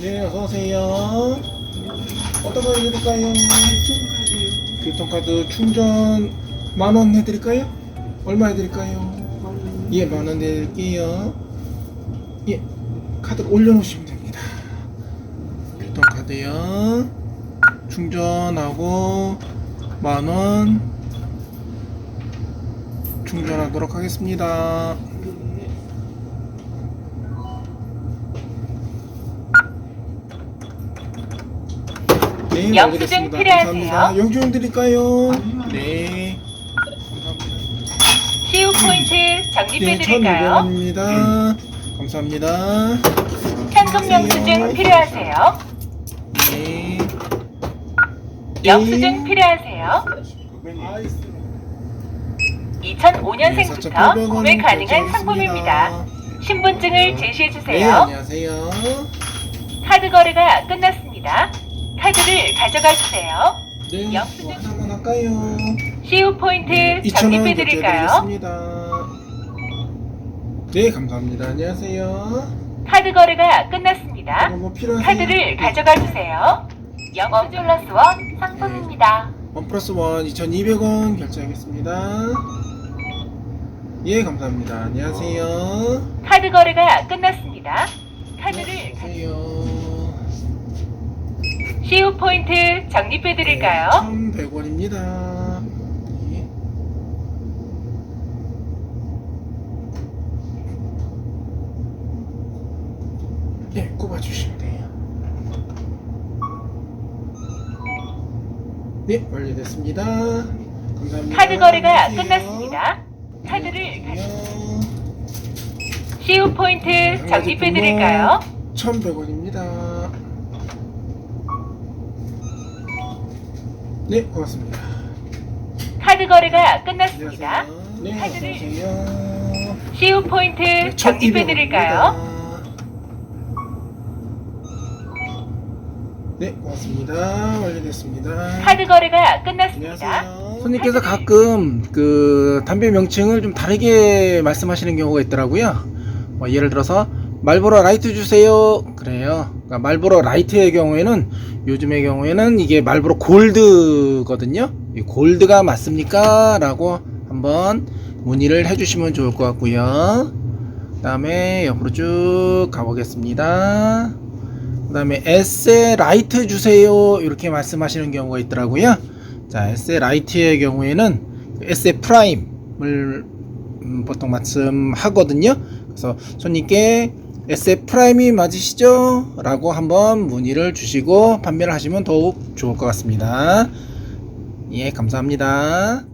네, 어서오세요. 어떤 거 해드릴까요? 교통카드 충전 만 원 해드릴까요? 얼마 해드릴까요? 예, 만 원 해드릴게요. 예, 카드를 올려놓으시면 됩니다. 교통카드요. 충전하고 만 원 충전하도록 하겠습니다. 네, 영수증 알겠습니다. 필요하세요? 감사합니다. 영수증 드릴까요? 네. CU 포인트 네, 적립해드릴까요? 1,200원입니다. 감사합니다. 현금 영수증 필요하세요? 네. 영수증 필요하세요? 아이스. 2005년생부터 네, 구매 가능한 4,800원 상품입니다. 신분증을 네, 제시해주세요. 안녕하세요. 카드 거래가 끝났습니다. 카드를 가져가 주세요. 네, 영수증. 뭐 한번 할까요? CU 포인트 2,000원 적립해드릴까요? 결제드리겠습니다. 네, 감사합니다. 안녕하세요. 카드 거래가 끝났습니다. 뭐 필요하세요? 카드를 가져가 주세요. 영수 플러스 원 상품입니다. 원 플러스 원 2,200원 결제하겠습니다. 예, 감사합니다. 안녕하세요. 카드 거래가 끝났습니다. 카드를 가- 안녕하세요. CU 포인트 적립해 드릴까요? 1,100원입니다. 예. 예, 꼽아주시면 돼요. 네, 완료됐습니다. 감사합니다. 카드 거래가 안녕하세요. 끝났습니다. 카드를 가- 안녕하세요. CU 포인트 적립해 드릴까요? 1,100원입니다. 네, 고맙습니다. 카드 거래가 끝났습니다. 네, 카드를-. CU 포인트 네, 적립해 드릴까요? 1,200원입니다. 네, 고맙습니다. 완료됐습니다. 카드 거래가 끝났습니다. 안녕하세요. 손님께서 가끔 그 담배 명칭을 좀 다르게 말씀하시는 경우가 있더라고요. 뭐 예를 들어서 말보로 라이트 주세요. 그래요. 그러니까 말보로 라이트의 경우에는 요즘의 경우에는 이게 말보로 골드거든요. 이 골드가 맞습니까? 라고 한번 문의를 해주시면 좋을 것 같고요. 그 다음에 옆으로 쭉 가보겠습니다. 그 다음에 에세 라이트 주세요 이렇게 말씀하시는 경우가 있더라고요 자 에세 라이트의 경우에는 에세 프라임을 음, 보통 말씀하거든요 그래서 손님께 에세 프라임이 맞으시죠? 라고 한번 문의를 주시고 판매를 하시면 더욱 좋을 것 같습니다 예 감사합니다